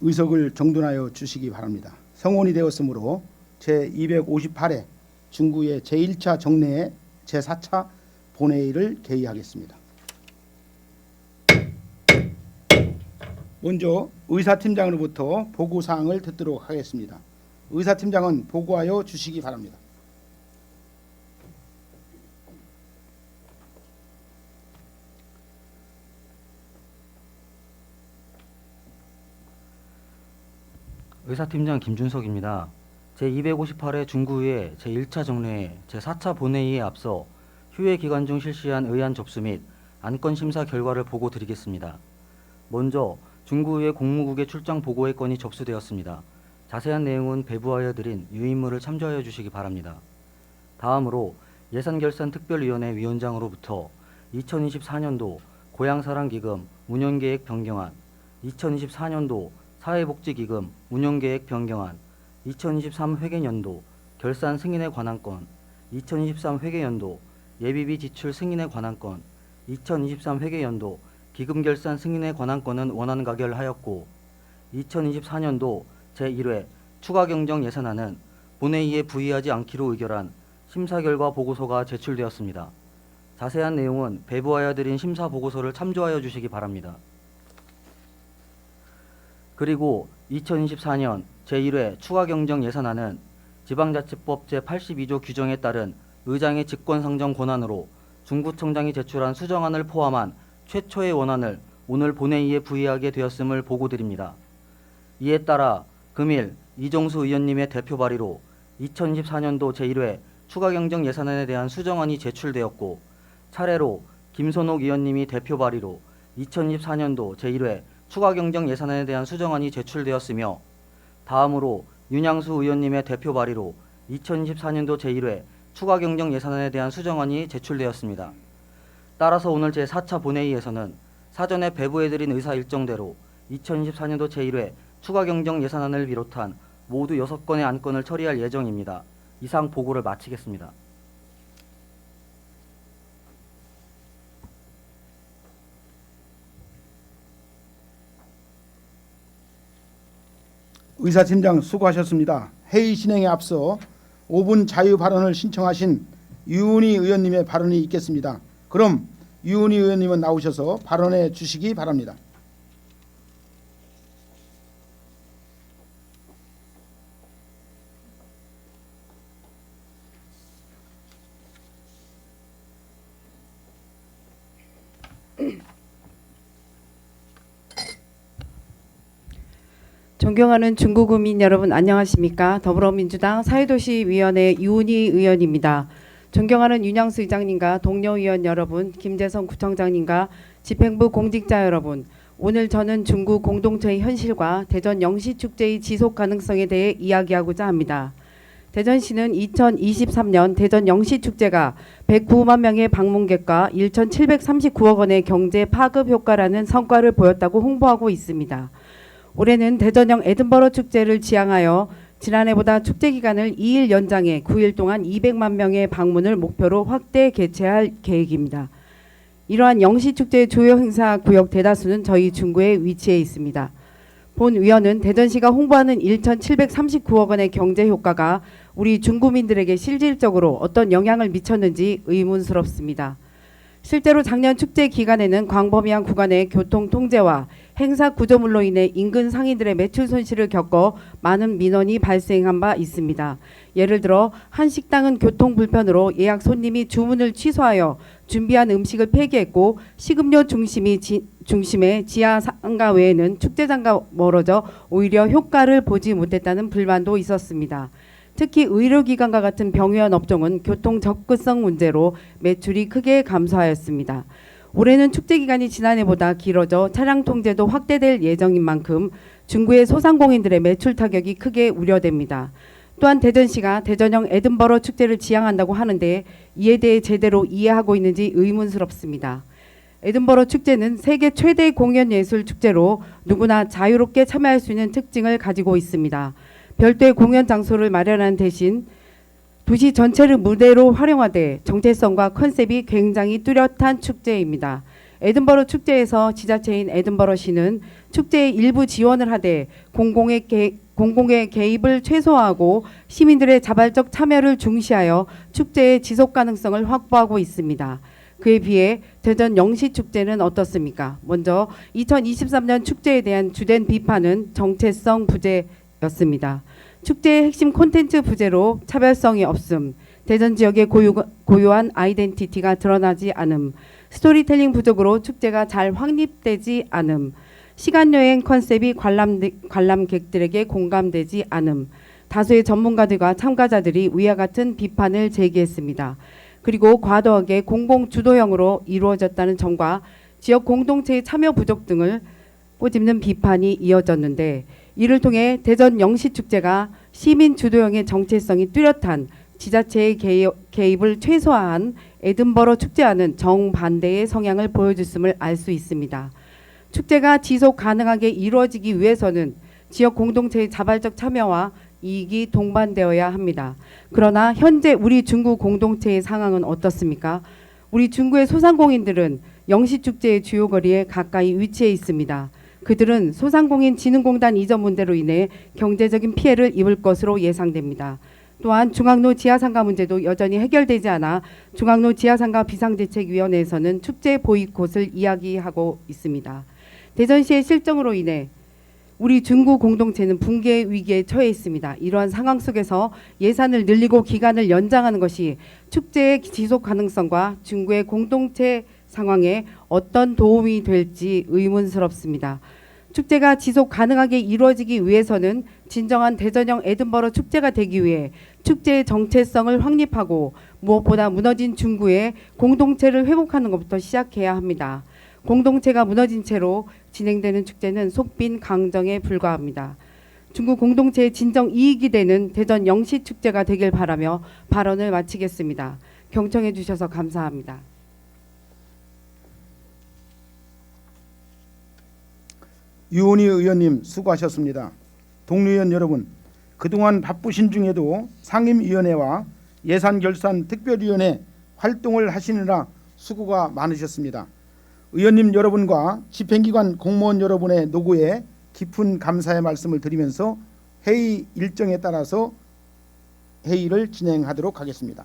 의석을 정돈하여 주시기 바랍니다. 성원이 되었으므로 제 258회 중구의 제1차 정례 제4차 본회의를 개의하겠습니다. 먼저 의사팀장으로부터 보고 사항을 듣도록 하겠습니다. 의사팀장은 보고하여 주시기 바랍니다. 의사팀장 김준석입니다. 제258회 중구의 제1차 정례 제4차 본회의에 앞서 휴회 기간 중 실시한 의안 접수 및 안건 심사 결과를 보고 드리겠습니다. 먼저 중구의 공무국의 출장 보고의 건이 접수되었습니다. 자세한 내용은 배부하여 드린 유인물을 참조하여 주시기 바랍니다. 다음으로 예산결산특별위원회 위원장으로부터 2024년도 고향사랑기금 운영계획 변경안, 2024년도 사회복지기금 운영계획 변경안, 2023 회계연도 결산 승인에 관한 건, 2023 회계연도 예비비 지출 승인에 관한 건, 2023 회계연도 기금 결산 승인에 관한 건은 원안 가결하였고, 2024년도 제1회 추가 경정 예산안은 본회의에 부의하지 않기로 의결한 심사 결과 보고서가 제출되었습니다. 자세한 내용은 배부하여 드린 심사 보고서를 참조하여 주시기 바랍니다. 그리고 2024년 제1회 추가 경정 예산안은 지방자치법 제82조 규정에 따른 의장의 직권상정 권한으로 중구청장이 제출한 수정안을 포함한 최초의 원안을 오늘 본회의에 부의하게 되었음을 보고드립니다. 이에 따라 금일 이종수 의원님의 대표 발의로 2024년도 제1회 추가 경정 예산안에 대한 수정안이 제출되었고 차례로 김선옥 의원님이 대표 발의로 2024년도 제1회 추가 경정 예산안에 대한 수정안이 제출되었으며 다음으로 윤양수 의원님의 대표 발의로 2024년도 제1회 추가 경정 예산안에 대한 수정안이 제출되었습니다. 따라서 오늘 제4차 본회의에서는 사전에 배부해드린 의사 일정대로 2024년도 제1회 추가 경정 예산안을 비롯한 모두 6건의 안건을 처리할 예정입니다. 이상 보고를 마치겠습니다. 의사팀장 수고하셨습니다. 회의 진행에 앞서 5분 자유 발언을 신청하신 유은희 의원님의 발언이 있겠습니다. 그럼 유은희 의원님은 나오셔서 발언해 주시기 바랍니다. 존경하는 중국 국민 여러분 안녕하십니까? 더불어민주당 사회도시위원회 유은희 의원입니다. 존경하는 윤양수 의장님과 동료 의원 여러분, 김재성 구청장님과 집행부 공직자 여러분, 오늘 저는 중국 공동체의 현실과 대전 영시 축제의 지속 가능성에 대해 이야기하고자 합니다. 대전시는 2023년 대전 영시 축제가 109만 명의 방문객과 1,739억 원의 경제 파급 효과라는 성과를 보였다고 홍보하고 있습니다. 올해는 대전형 에든버러 축제를 지향하여 지난해보다 축제 기간을 2일 연장해 9일 동안 200만 명의 방문을 목표로 확대 개최할 계획입니다. 이러한 영시축제 주요 행사 구역 대다수는 저희 중구에 위치해 있습니다. 본 위원은 대전시가 홍보하는 1,739억 원의 경제 효과가 우리 중구민들에게 실질적으로 어떤 영향을 미쳤는지 의문스럽습니다. 실제로 작년 축제 기간에는 광범위한 구간의 교통 통제와 행사 구조물로 인해 인근 상인들의 매출 손실을 겪어 많은 민원이 발생한 바 있습니다. 예를 들어 한 식당은 교통 불편으로 예약 손님이 주문을 취소하여 준비한 음식을 폐기했고 식음료 중심이 지, 중심의 지하 상가 외에는 축제장과 멀어져 오히려 효과를 보지 못했다는 불만도 있었습니다. 특히 의료기관과 같은 병의원 업종은 교통 접근성 문제로 매출이 크게 감소하였습니다. 올해는 축제 기간이 지난해보다 길어져 차량 통제도 확대될 예정인 만큼 중구의 소상공인들의 매출 타격이 크게 우려됩니다. 또한 대전시가 대전형 에든버러 축제를 지향한다고 하는데 이에 대해 제대로 이해하고 있는지 의문스럽습니다. 에든버러 축제는 세계 최대 공연 예술 축제로 누구나 자유롭게 참여할 수 있는 특징을 가지고 있습니다. 별도의 공연 장소를 마련한 대신 도시 전체를 무대로 활용하되 정체성과 컨셉이 굉장히 뚜렷한 축제입니다. 에든버러 축제에서 지자체인 에든버러시는 축제에 일부 지원을 하되 공공의 개, 공공의 개입을 최소화하고 시민들의 자발적 참여를 중시하여 축제의 지속 가능성을 확보하고 있습니다. 그에 비해 대전 영시 축제는 어떻습니까? 먼저 2023년 축제에 대한 주된 비판은 정체성 부재 였습니다. 축제의 핵심 콘텐츠 부재로 차별성이 없음, 대전 지역의 고유, 고유한 아이덴티티가 드러나지 않음, 스토리텔링 부족으로 축제가 잘 확립되지 않음, 시간 여행 컨셉이 관람 관람객들에게 공감되지 않음, 다수의 전문가들과 참가자들이 위와 같은 비판을 제기했습니다. 그리고 과도하게 공공 주도형으로 이루어졌다는 점과 지역 공동체의 참여 부족 등을 꼬집는 비판이 이어졌는데 이를 통해 대전 영시 축제가 시민 주도형의 정체성이 뚜렷한 지자체의 개입, 개입 을 최소화한 에든버러 축제와는 정반대의 성향을 보여줬음을 알 수 있습니다. 축제가 지속 가능하게 이루어지기 위해서는 지역 공동체의 자발적 참여와 이익이 동반되어야 합니다. 그러나 현재 우리 중구 공동체의 상황은 어떻습니까? 우리 중구의 소상공인들은 영시 축제의 주요 거리에 가까이 위치해 있습니다. 그들은 소상공인 진흥공단 이전 문제로 인해 경제적인 피해를 입을 것으로 예상됩니다. 또한 중앙로 지하상가 문제도 여전히 해결되지 않아 중앙로 지하상가 비상대책위원회에서는 축제 보이콧을 이야기하고 있습니다. 대전시의 실정으로 인해 우리 중구 공동체는 붕괴 위기에 처해 있습니다. 이러한 상황 속에서 예산을 늘리고 기간을 연장하는 것이 축제의 지속 가능성과 중구의 공동체 상황에 어떤 도움이 될지 의문스럽습니다. 축제가 지속 가능하게 이루어지기 위해서는 진정한 대전형 에든버러 축제가 되기 위해 축제의 정체성을 확립하고 무엇보다 무너진 중구의 공동체를 회복하는 것부터 시작해야 합니다. 공동체가 무너진 채로 진행되는 축제는 속빈 강정에 불과합니다. 중국 공동체의 진정 이익이 되는 대전 영시 축제가 되길 바라며 발언을 마치겠습니다. 경청해 주셔서 감사합니다. 유은희 의원님 수고하셨습니다. 동료의원 여러분, 그동안 바쁘신 중에도 상임위원회와 예산결산 특별위원회 활동을 하시느라 수고가 많으셨습니다. 의원님 여러분과 집행기관 공무원 여러분의 노고에 깊은 감사의 말씀을 드리면서 회의 일정에 따라서 회의를 진행하도록 하겠습니다.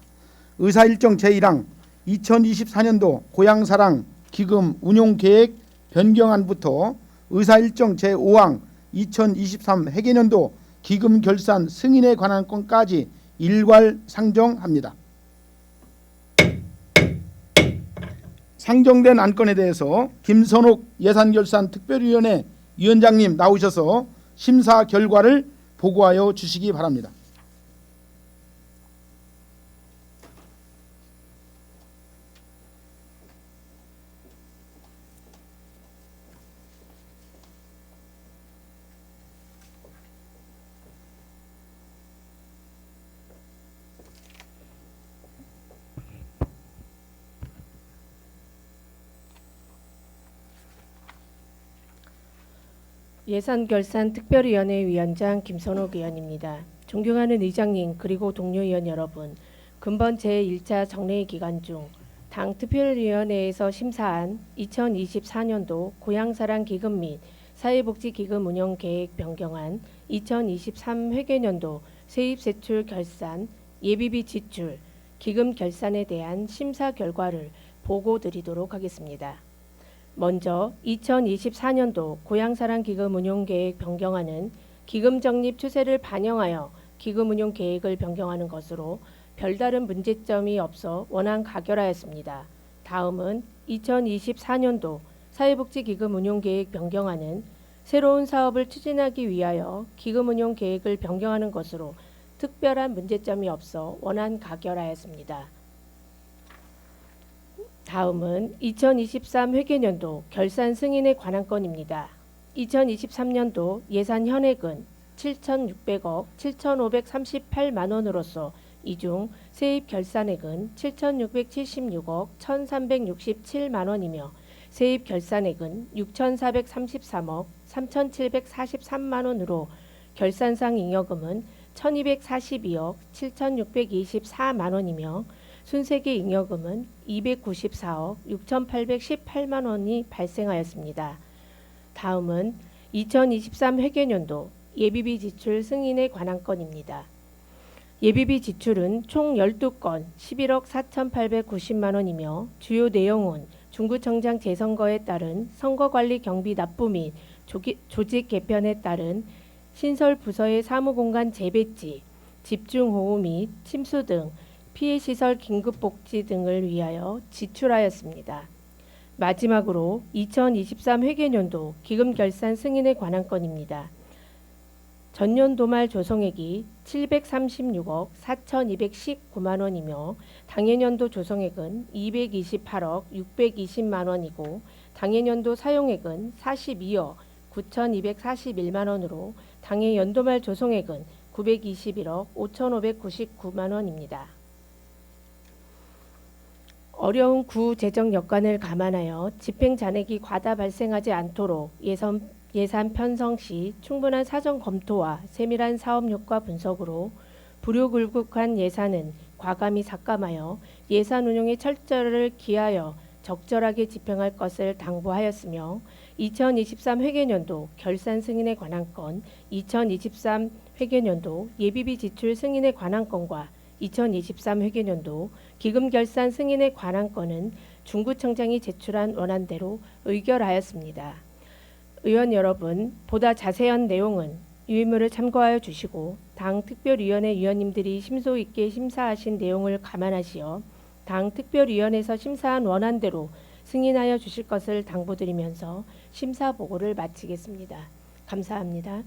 의사 일정 제1항 2024년도 고향사랑 기금 운용 계획 변경안부터 의사 일정 제5항 2023 회계년도 기금 결산 승인에 관한 건까지 일괄 상정합니다. 상정된 안건에 대해서 김선옥 예산결산 특별위원회 위원장님 나오셔서 심사 결과를 보고하여 주시기 바랍니다. 예산결산특별위원회 위원장 김선옥 의원입니다. 존경하는 의장님 그리고 동료 의원 여러분, 근본 제1차 정례 기간 중 당 특별위원회에서 심사한 2024년도 고향사랑 기금 및 사회복지기금 운영 계획 변경안 2023 회계년도 세입세출 결산, 예비비 지출, 기금 결산에 대한 심사 결과를 보고 드리도록 하겠습니다. 먼저 2024년도 고향사랑 기금 운용 계획 변경안은 기금 적립 추세를 반영하여 기금 운용 계획을 변경하는 것으로 별다른 문제점이 없어 원안 가결하였습니다. 다음은 2024년도 사회복지 기금 운용 계획 변경안은 새로운 사업을 추진하기 위하여 기금 운용 계획을 변경하는 것으로 특별한 문제점이 없어 원안 가결하였습니다. 다음은 2023 회계년도 결산 승인에 관한 건입니다. 2023년도 예산 현액은 7,600억 7,538만 원으로서 이 중 세입 결산액은 7,676억 1,367만 원이며 세입 결산액은 6,433억 3,743만 원으로 결산상 잉여금은 1,242억 7,624만 원이며 순세계 잉여금은 294억 6,818만 원이 발생하였습니다. 다음은 2023 회계년도 예비비 지출 승인에 관한 건입니다. 예비비 지출은 총 12건 11억 4,890만 원이며 주요 내용은 중구청장 재선거에 따른 선거관리 경비 납부 및 조기- 조직 개편에 따른 신설 부서의 사무공간 재배치, 집중호우 및 침수 등 피해시설 긴급복지 등을 위하여 지출하였습니다. 마지막으로 2023 회계년도 기금 결산 승인에 관한 건입니다. 전년도 말 조성액이 736억 4,219만 원이며 당해년도 조성액은 228억 620만 원이고 당해년도 사용액은 42억 9,241만 원으로 당해 연도 말 조성액은 921억 5,599만 원입니다. 어려운 구 재정 여건을 감안하여 집행 잔액이 과다 발생하지 않도록 예산 예산 편성 시 충분한 사전 검토와 세밀한 사업 효과 분석으로 불효불급한 예산은 과감히 삭감하여 예산 운용의 철저를 기하여 적절하게 집행할 것을 당부하였으며 2023 회계년도 결산 승인에 관한 건 2023 회계년도 예비비 지출 승인에 관한 건과 2023 회계년도 기금 결산 승인에 관한 건은 중구청장이 제출한 원안대로 의결하였습니다. 의원 여러분, 보다 자세한 내용은 유인물을 참고하여 주시고 당 특별위원회 위원님들이 심도 있게 심사하신 내용을 감안하시어 당 특별위원회에서 심사한 원안대로 승인하여 주실 것을 당부드리면서 심사 보고를 마치겠습니다. 감사합니다.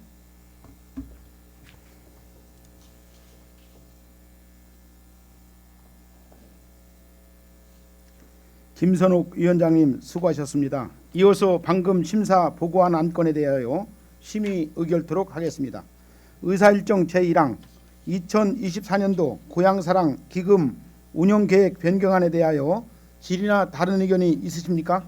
김선욱 위원장님 수고하셨습니다. 이어서 방금 심사 보고한 안건에 대하여 심의 의결토록 하겠습니다. 의사일정 제1항 2024년도 고향사랑 기금 운영계획 변경안에 대하여 질의나 다른 의견이 있으십니까?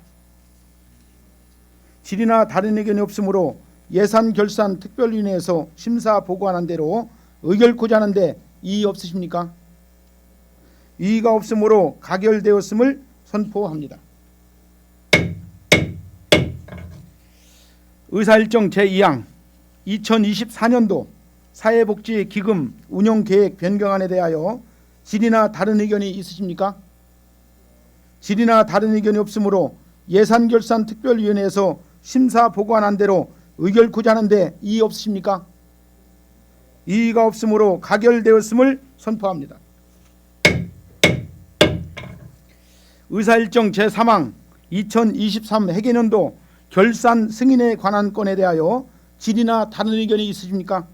질의나 다른 의견이 없으므로 예산 결산 특별위원회에서 심사 보고한 대로 의결코자 하는데 이의 없으십니까? 이의가 없으므로 가결되었음을 선포합니다. 의사일정 제2항 2024년도 사회복지기금 운영계획 변경안에 대하여 질의나 다른 의견이 있으십니까? 질의나 다른 의견이 없으므로 예산결산특별위원회에서 심사 보고한 대로 의결코자 하는데 이의 없으십니까? 이의가 없으므로 가결되었음을 선포합니다. 의사일정 제3항 2023 회계년도 결산 승인에 관한 건에 대하여 질의나 다른 의견이 있으십니까?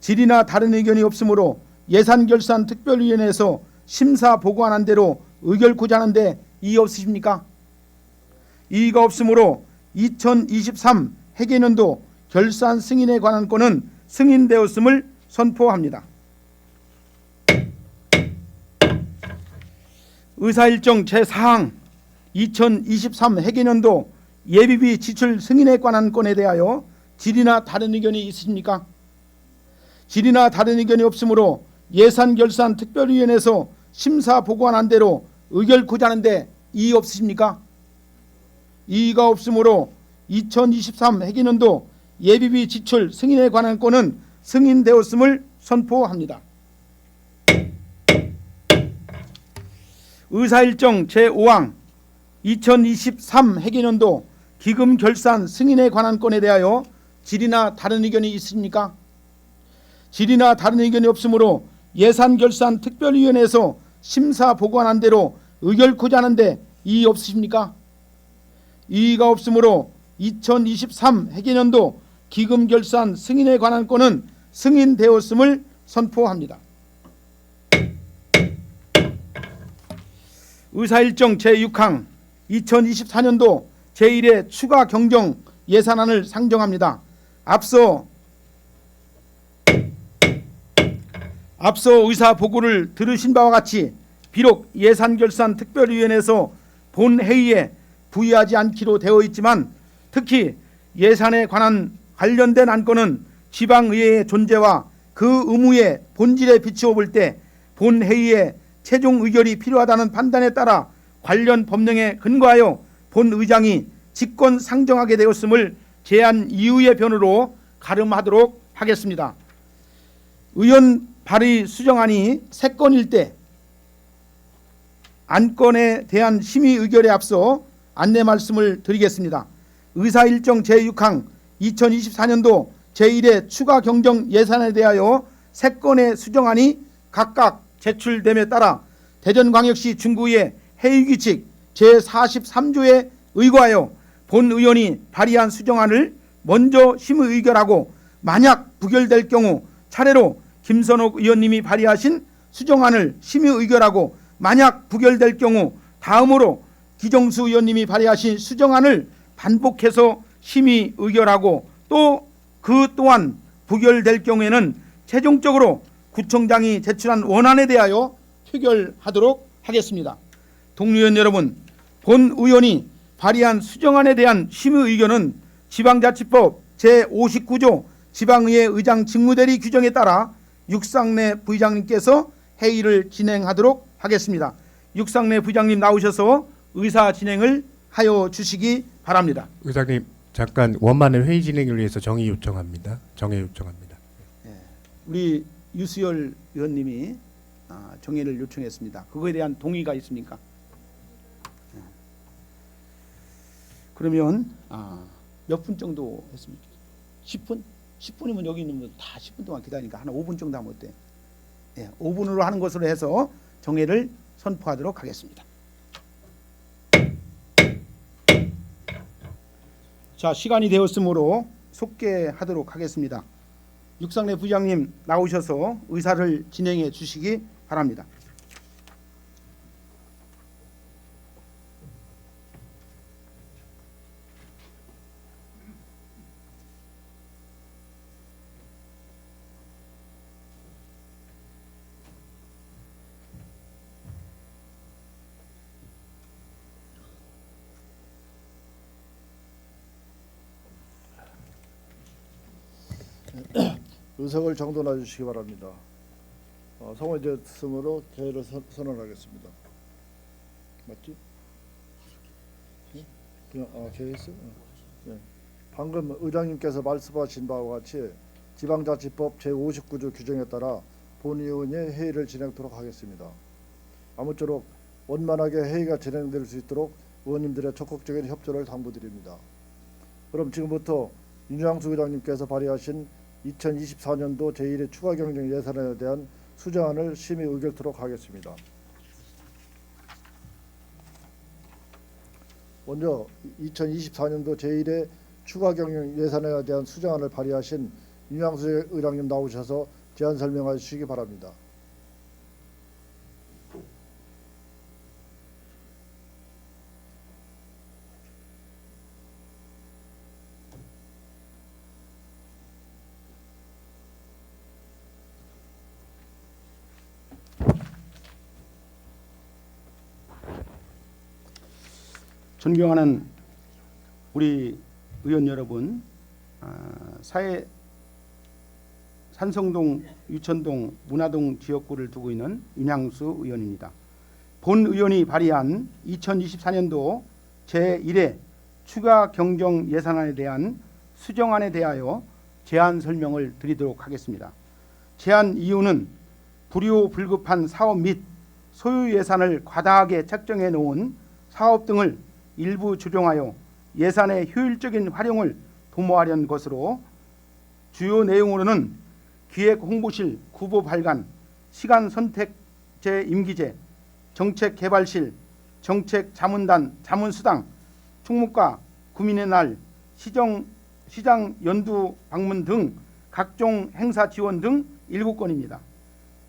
질의나 다른 의견이 없으므로 예산결산 특별위원회에서 심사 보고한 대로 의결코자 하는데 이의 없으십니까? 이의가 없으므로 2023 회계년도 결산 승인에 관한 건은 승인되었음을 선포합니다. 의사일정 제4항 2023 회계년도 예비비 지출 승인에 관한 건에 대하여 질의나 다른 의견이 있으십니까? 질의나 다른 의견이 없으므로 예산결산특별위원회에서 심사 보고한 대로 의결코자 하는데 이의 없으십니까? 이의가 없으므로 2023 회계년도 예비비 지출 승인에 관한 건은 승인되었음을 선포합니다. 의사일정 제5항 2023 회계년도 기금 결산 승인에 관한 건에 대하여 질의나 다른 의견이 있습니까? 질의나 다른 의견이 없으므로 예산 결산 특별위원회에서 심사 보고한 대로 의결코자 하는데 이의 없으십니까? 이의가 없으므로 2023 회계년도 기금 결산 승인에 관한 건은 승인되었음을 선포합니다. 의사일정 제6항 2024년도 제1회 추가 경정 예산안을 상정합니다. 앞서 앞서 의사 보고를 들으신 바와 같이 비록 예산결산 특별위원회에서 본 회의에 부의하지 않기로 되어 있지만 특히 예산에 관한 관련된 안건은 지방의회의 존재와 그 의무의 본질에 비추어 볼 때 본 회의에 최종 의결이 필요하다는 판단에 따라 관련 법령에 근거하여 본 의장이 직권 상정하게 되었음을 제안 이후의 변으로 가름하도록 하겠습니다. 의원 발의 수정안이 세 건일 때 안건에 대한 심의 의결에 앞서 안내 말씀을 드리겠습니다. 의사 일정 제6항 2024년도 제1회 추가 경정 예산에 대하여 세 건의 수정안이 각각 제출됨에 따라 대전광역시 중구의 회의규칙 제43조에 의거하여 본 의원이 발의한 수정안을 먼저 심의 의결하고 만약 부결될 경우 차례로 김선옥 의원님이 발의하신 수정안을 심의 의결하고 만약 부결될 경우 다음으로 기정수 의원님이 발의하신 수정안을 반복해서 심의 의결하고 또 그 또한 부결될 경우에는 최종적으로 구청장이 제출한 원안에 대하여 표결하도록 하겠습니다. 동료의원 여러분, 본 의원이 발의한 수정안에 대한 심의 의견은 지방자치법 제59조 지방의회 의장 직무대리 규정에 따라 육상내 부의장님께서 회의를 진행하도록 하겠습니다. 육상내 부의장님 나오셔서 의사 진행을 하여 주시기 바랍니다. 의장님 잠깐 원만한 회의 진행을 위해서 정의 요청합니다. 정의 요청합니다. 우리 유수열 의원님이 아, 정의를 요청했습니다. 그거에 대한 동의가 있습니까? 예. 그러면 아, 몇분 정도 했습니까? 10분? 10분이면 여기 있는 분 다 10분 동안 기다리니까 한 5분 정도 하면 어때? 예, 5분으로 하는 것으로 해서 정회를 선포하도록 하겠습니다. 자, 시간이 되었으므로 속개하도록 하겠습니다. 육상내 부장님 나오셔서 의사를 진행해 주시기 바랍니다. 의석을 정돈해 주시기 바랍니다. 어, 성원이 됐으므로 개회를 선, 선언하겠습니다. 맞지? 예? 그냥 아 개회했어? 어. 예. 방금 의장님께서 말씀하신 바와 같이 지방자치법 제59조 규정에 따라 본의원이 회의를 진행토록 하겠습니다. 아무쪼록 원만하게 회의가 진행될 수 있도록 의원님들의 적극적인 협조를 당부드립니다. 그럼 지금부터 윤양수 의장님께서 발의하신 2024년도 제1회 추가 경정 예산에 대한 수정안을 심의 의결토록 하겠습니다. 먼저 2024년도 제1회 추가 경영 예산에 대한 수정안을 발의하신 윤양수 의장님 나오셔서 제안 설명해 주시기 바랍니다. 존경하는 우리 의원 여러분, 아, 사회 산성동, 유천동, 문화동 지역구를 두고 있는 윤양수 의원입니다. 본 의원이 발의한 2024년도 제1회 추가 경정 예산안에 대한 수정안에 대하여 제안 설명을 드리도록 하겠습니다. 제안 이유는 불효불급한 사업 및 소유 예산을 과다하게 책정해 놓은 사업 등을 일부 조정하여 예산의 효율적인 활용을 도모하려는 것으로 주요 내용으로는 기획 홍보실 구보 발간, 시간 선택제 임기제, 정책 개발실, 정책 자문단, 자문수당, 총무과, 구민의 날, 시정 시장 연두 방문 등 각종 행사 지원 등 일곱 건입니다.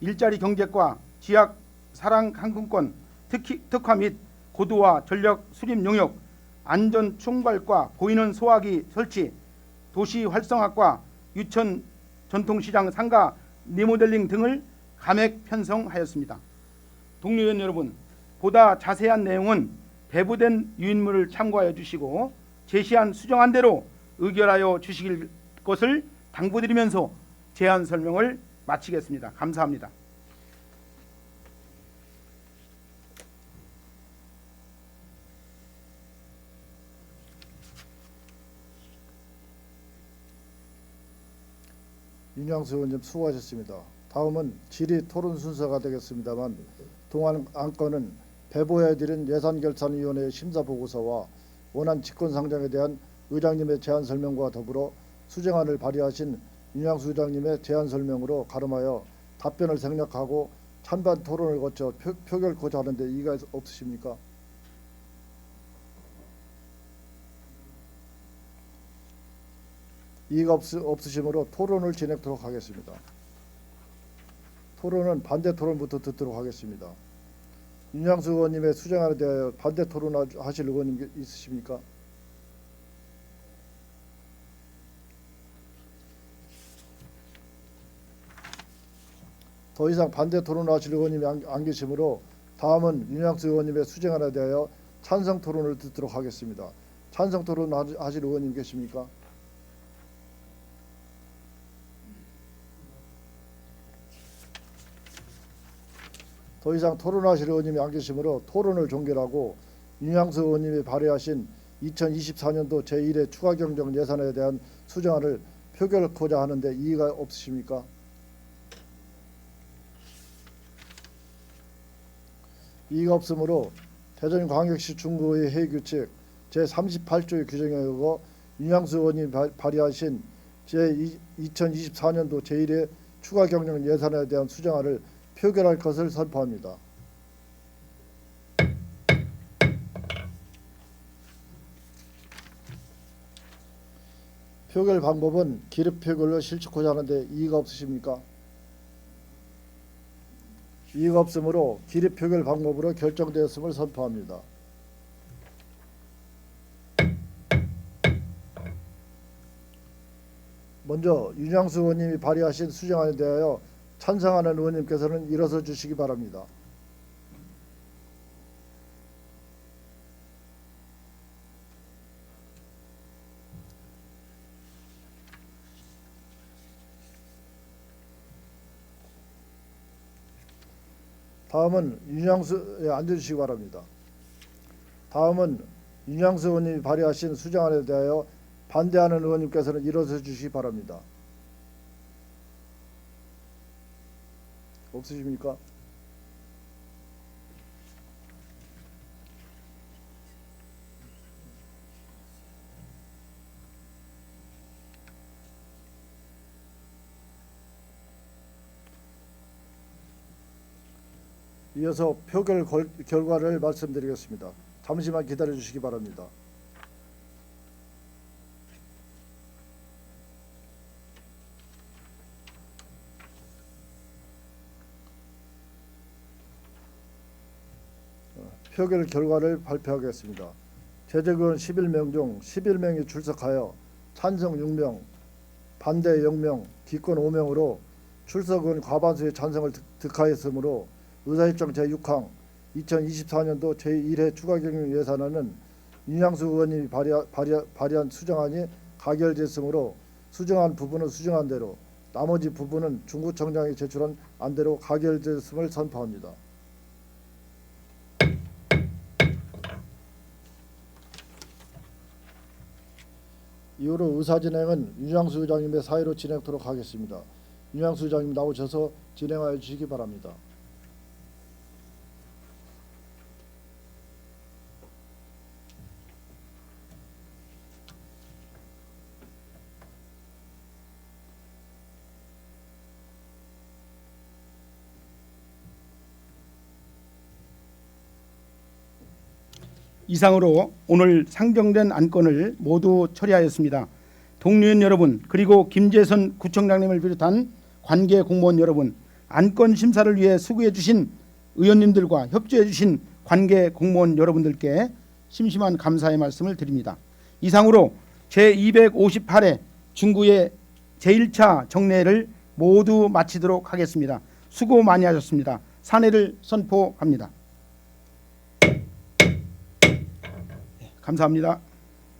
일자리 경제과, 지역 사랑 항공권, 특히 특화 및 고도화 전력 수립 용역, 안전 총괄과 보이는 소화기 설치, 도시 활성화과, 유천 전통시장 상가 리모델링 등을 감액 편성하였습니다. 동료위원 여러분, 보다 자세한 내용은 배부된 유인물을 참고하여 주시고 제시한 수정안대로 의결하여 주시길 것을 당부드리면서 제안 설명을 마치겠습니다. 감사합니다. 윤양수 의원님 수고하셨습니다. 다음은 질의 토론 순서가 되겠습니다만 동안 안건은 배보해드린 예산결산위원회 심사 보고서와 원안 직권상정에 대한 의장님의 제안 설명과 더불어 수정안을 발의하신 윤양수 의장님의 제안 설명으로 가름하여 답변을 생략하고 찬반 토론을 거쳐 표, 표결코자 하는데 이의가 없으십니까? 이의가 없, 없으 시므로 토론을 진행토록 하겠습니다. 토론은 반대 토론부터 듣도록 하겠습니다. 윤양수 의원님의 수정안에 대하여 반대 토론하실 의원님 있으십니까? 더 이상 반대 토론하실 의원님이 안, 안 계시므로 다음은 윤양수 의원님의 수정안에 대하여 찬성 토론을 듣도록 하겠습니다. 찬성 토론 하- 하실 의원님 계십니까? 더 이상 토론하실 의원님이 안 계시므로 토론을 종결하고 윤양수 의원님이 발의하신 2024년도 제1회 추가 경정 예산에 대한 수정안을 표결코자 하는데 이의가 없으십니까? 이의가 없으므로 대전광역시 중구의 회의규칙 제38조의 규정에 의거 윤양수 의원이 발- 발의하신 제2024년도 제1회 추가 경정 예산에 대한 수정안을 표결할 것을 선포합니다. 표결 방법은 기립 표결로 실축하자 하는데 이의가 없으십니까? 이의가 없으므로 기립 표결 방법으로 결정되었음을 선포합니다. 먼저 윤양수 의원님이 발의하신 수정안에 대하여 찬성하는 의원님께서는 일어서 주시기 바랍니다. 다음은 윤양수 예, 앉아주시기 바랍니다. 다음은 윤양수 의원님이 발의하신 수정안에 대하여 반대하는 의원님께서는 일어서 주시기 바랍니다. 없으십니까? 이어서 표결 걸- 결과를 말씀드리겠습니다. 잠시만 기다려 주시기 바랍니다. 표결 결과를 발표하겠습니다. 제적의원 11명 중 11명이 출석하여 찬성 6명, 반대 0명, 기권 5명으로 출석은 과반수의 찬성을 득- 득하였으므로 의사일정 제6항 2024년도 제1회 추가경영 예산안은 윤양수 의원님이 발의, 발의, 발의 한 수정안이 가결됐으므로 수정안 부분은 수정한 대로 나머지 부분은 중구청장이 제출한 안대로 가결됐음을 선포합니다. 이후로 의사 진행은 윤양수 의장님의 사의로 진행토록 하겠습니다. 윤양수 의장님 나오셔서 진행하여 주시기 바랍니다. 이상으로 오늘 상정된 안건을 모두 처리하였습니다. 동료인 여러분 그리고 김재선 구청장님을 비롯한 관계 공무원 여러분 안건 심사를 위해 수고해 주신 의원님들과 협조해 주신 관계 공무원 여러분들께 심심한 감사의 말씀을 드립니다. 이상으로 제258회 중구의 제1차 정례를 모두 마치도록 하겠습니다. 수고 많이 하셨습니다. 사내를 선포합니다. 감사합니다.